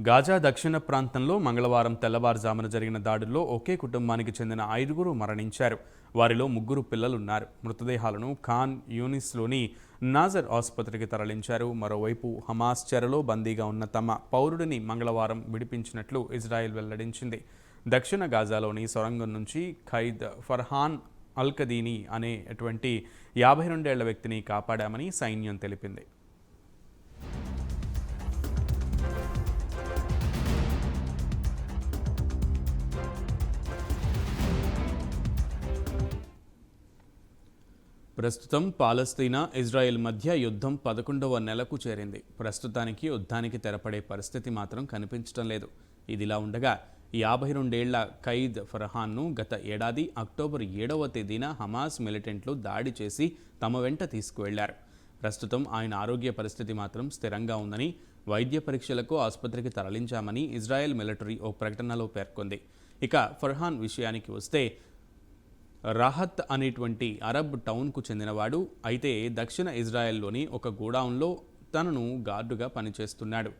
Gaza దక్షిణ ప్రాంతంలో మంగళవారం తెల్లవారుజామున జరిగిన దాడుల్లో ఒకే కుటుంబానికి చెందిన ఐదుగురు మరణించారు. వారిలో ముగ్గురు పిల్లలున్నారు. మృతదేహాలను ఖాన్ యూనిస్లోని నాజర్ ఆసుపత్రికి తరలించారు. మరోవైపు హమాస్ చెరలో బందీగా ఉన్న తమ పౌరుడిని మంగళవారం విడిపించినట్లు ఇజ్రాయెల్ వెల్లడించింది. దక్షిణ గాజాలోని సొరంగం నుంచి ఖైద్ ఫర్హాన్ అల్కదీని అనేటువంటి యాభై రెండేళ్ళ వ్యక్తిని కాపాడామని సైన్యం తెలిపింది. ప్రస్తుతం పాలస్తీనా ఇజ్రాయెల్ మధ్య యుద్ధం పదకొండవ నెలకు చేరింది. ప్రస్తుతానికి యుద్ధానికి తెరపడే పరిస్థితి మాత్రం కనిపించడం లేదు. ఇదిలా ఉండగా యాభై రెండేళ్ళ ఖైద్ ఫర్హాన్ను గత ఏడాది అక్టోబర్ ఏడవ తేదీన హమాస్ మిలిటెంట్లు దాడి చేసి తమ వెంట తీసుకువెళ్ళారు. ప్రస్తుతం ఆయన ఆరోగ్య పరిస్థితి మాత్రం స్థిరంగా ఉందని వైద్య పరీక్షలకు ఆసుపత్రికి తరలించామని ఇజ్రాయెల్ మిలిటరీ ఓ ప్రకటనలో పేర్కొంది. ఇక ఫర్హాన్ విషయానికి వస్తే రాహత్ అనేటువంటి అరబ్ టౌన్కు చెందినవాడు. అయితే దక్షిణ ఇజ్రాయెల్లోని ఒక గోడౌన్లో తనను గార్డుగా పనిచేస్తున్నాడు.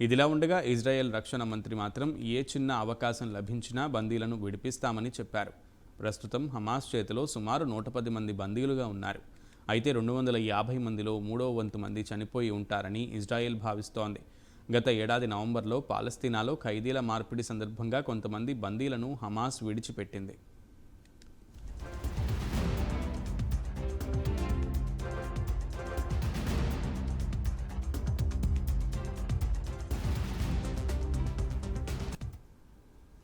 ఇదిలా ఉండగా ఇజ్రాయెల్ రక్షణ మంత్రి మాత్రం ఏ చిన్న అవకాశం లభించినా బందీలను విడిపిస్తామని చెప్పారు. ప్రస్తుతం హమాస్ చేతిలో సుమారు నూట పది మంది బందీలుగా ఉన్నారు. అయితే రెండు వందల యాభై మందిలో మూడో వంతు మంది చనిపోయి ఉంటారని ఇజ్రాయెల్ భావిస్తోంది. గత ఏడాది నవంబర్లో పాలస్తీనాలో ఖైదీల మార్పిడి సందర్భంగా కొంతమంది బందీలను హమాస్ విడిచిపెట్టింది.